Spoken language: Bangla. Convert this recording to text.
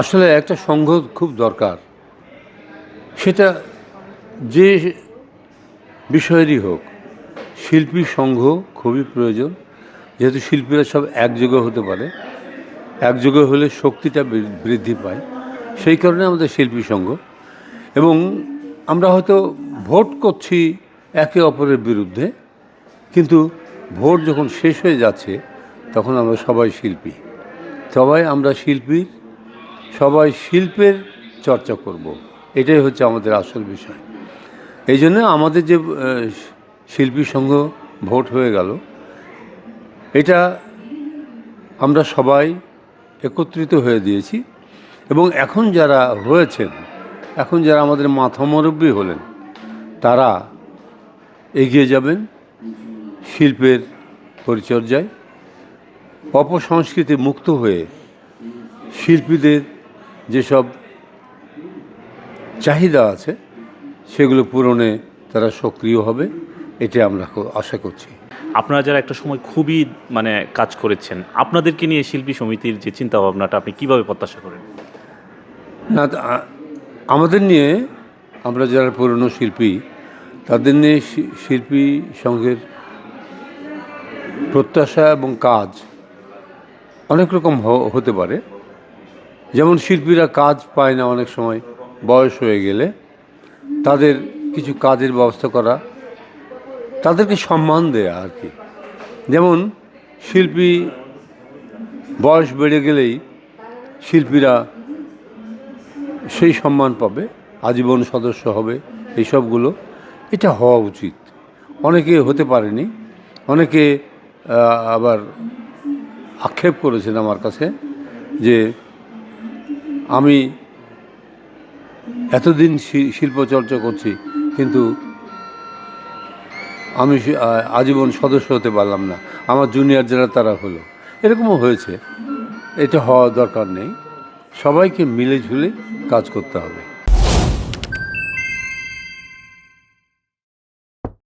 আসলে একটা সংঘ খুব দরকার। সেটা যে বিষয়েরই হোক, শিল্পী সংঘ খুবই প্রয়োজন। যেহেতু শিল্পীরা সব একযোগে হতে পারে, একযোগে হলে শক্তিটা বৃদ্ধি পায়। সেই কারণে আমাদের শিল্পী সংঘ। এবং আমরা হয়তো ভোট করছি একে অপরের বিরুদ্ধে, কিন্তু ভোট যখন শেষ হয়ে যাচ্ছে, তখন আমরা সবাই শিল্পী। সবাই আমরা শিল্পীর সবাই শিল্পের চর্চা করব। এটাই হচ্ছে আমাদের আসল বিষয়। এই জন্য আমাদের যে শিল্পী সংঘ ভোট হয়ে গেল, এটা আমরা সবাই একত্রিত হয়ে দিয়েছি। এবং এখন যারা হয়েছেন, এখন যারা আমাদের মাথা মুরব্বী হলেন, তারা এগিয়ে যাবেন শিল্পের পরিচর্যায়। অপসংস্কৃতি মুক্ত হয়ে শিল্পীদের যেসব চাহিদা আছে সেগুলো পূরণে তারা সক্রিয় হবে এটা আমরা আশা করছি। আপনারা যারা একটা সময় খুবই মানে কাজ করেছেন আপনাদেরকে নিয়ে শিল্পী সমিতির যে চিন্তা ভাবনাটা আপনি কীভাবে প্রত্যাশা করেন? না আমাদের নিয়ে আমরা যারা পুরনো শিল্পী তাদের নিয়ে শিল্পী সংঘের প্রত্যাশা এবং কাজ অনেক রকম হতে পারে। যেমন শিল্পীরা কাজ পায় না অনেক সময়, বয়স হয়ে গেলে তাদের কিছু কাজের ব্যবস্থা করা, তাদেরকে সম্মান দেয়া আর কি। যেমন শিল্পী বয়স বেড়ে গেলেই শিল্পীরা সেই সম্মান পাবে, আজীবন সদস্য হবে এইসবগুলো এটা হওয়া উচিত। অনেকে হতে পারেনি, অনেকে আবার আক্ষেপ করেছেন আমার কাছে যে আমি এতদিন শি- শিল্প চর্চা করছি, কিন্তু আমি আজীবন সদস্য হতে পারলাম না। আমার জুনিয়র যারা, তারা হলো। এরকমও হয়েছে। এটা হওয়া দরকার নেই। সবাইকে মিলে ঝুলে কাজ করতে হবে।